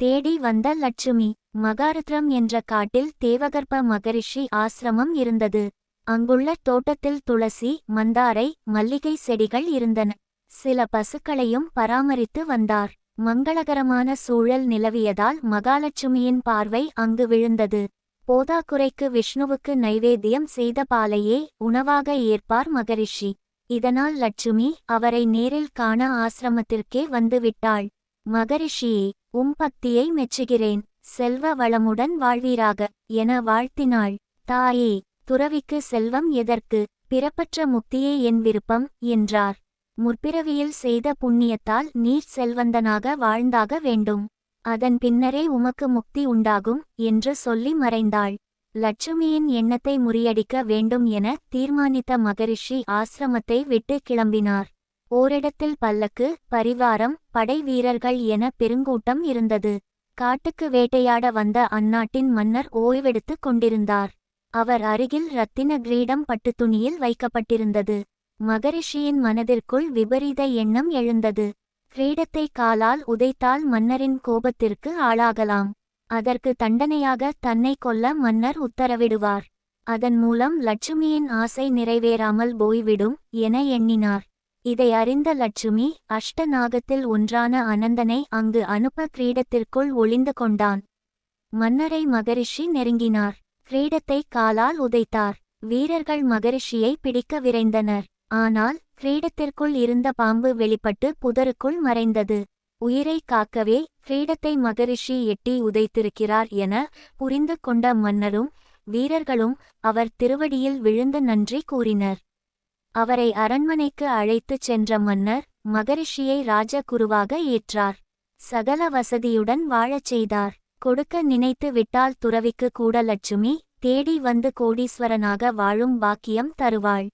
தேடி வந்த லட்சுமி மகாருத்ரம் என்ற காட்டில் தேவகர்ப்ப மகரிஷி ஆசிரமம் இருந்தது. அங்குள்ள தோட்டத்தில் துளசி மந்தாரை மல்லிகை செடிகள் இருந்தன. சில பசுக்களையும் பராமரித்து வந்தார். மங்களகரமான சூழல் நிலவியதால் மகாலட்சுமியின் பார்வை அங்கு விழுந்தது. போதாக்குறைக்கு விஷ்ணுவுக்கு நைவேத்தியம் செய்த பாலையே உணவாக ஏற்பார் மகரிஷி. இதனால் லட்சுமி அவரை நேரில் காண ஆசிரமத்திற்கே வந்துவிட்டாள் மகரிஷியே உம் பக்தியை மெச்சுகிறேன். செல்வ வளமுடன் வாழ்வீராக. என வாழ்த்தினாள். தாயே துறவிக்கு செல்வம் எதற்கு? பிறப்பற்ற முக்தியே என் விருப்பம் என்றார். முற்பிறவியில் செய்த புண்ணியத்தால் நீர் செல்வந்தனாக வாழ்ந்தாக வேண்டும். அதன் பின்னரே உமக்கு முக்தி உண்டாகும் என்று சொல்லி மறைந்தாள். லட்சுமியின் எண்ணத்தை முறியடிக்க வேண்டும் என தீர்மானித்த மகரிஷி ஆசிரமத்தை விட்டு கிளம்பினார். ஓரிடத்தில் பல்லக்கு பரிவாரம் படை வீரர்கள் என பெருங்கூட்டம் இருந்தது. காட்டுக்கு வேட்டையாட வந்த அந்நாட்டின் மன்னர் ஓய்வெடுத்துக் கொண்டிருந்தார். அவர் அருகில் ரத்தின கிரீடம் பட்டுத்துணியில் வைக்கப்பட்டிருந்தது. மகரிஷியின் மனதிற்குள் விபரீத எண்ணம் எழுந்தது. கிரீடத்தை காலால் உதைத்தால் மன்னரின் கோபத்திற்கு ஆளாகலாம். அதற்கு தண்டனையாக தன்னை கொல்ல மன்னர் உத்தரவிடுவார். அதன் மூலம் லட்சுமியின் ஆசை நிறைவேறாமல் போய்விடும் என எண்ணினார். இதை அறிந்த லட்சுமி அஷ்டநாகத்தில் ஒன்றான அனந்தனை அங்கு அனுப்ப கிரீடத்திற்குள் ஒளிந்து கொண்டான். மன்னரை மகரிஷி நெருங்கினார். கிரீடத்தை காலால் உதைத்தார். வீரர்கள் மகரிஷியை பிடிக்க விரைந்தனர். ஆனால் கிரீடத்திற்குள் இருந்த பாம்பு வெளிப்பட்டு புதருக்குள் மறைந்தது. உயிரை காக்கவே கிரீடத்தை மகரிஷி எட்டி உதைத்திருக்கிறார் என புரிந்து கொண்ட மன்னரும் வீரர்களும் அவர் திருவடியில் விழுந்து நன்றி கூறினர். அவரை அரண்மனைக்கு அழைத்துச் சென்ற மன்னர் மகரிஷியை ராஜகுருவாக ஏற்றார். சகல வசதியுடன் வாழச் செய்தார். கொடுக்க நினைத்து விட்டால் துறவிக்கு கூட லட்சுமி தேடி வந்து கோடீஸ்வரனாக வாழும் பாக்கியம் தருவாள்.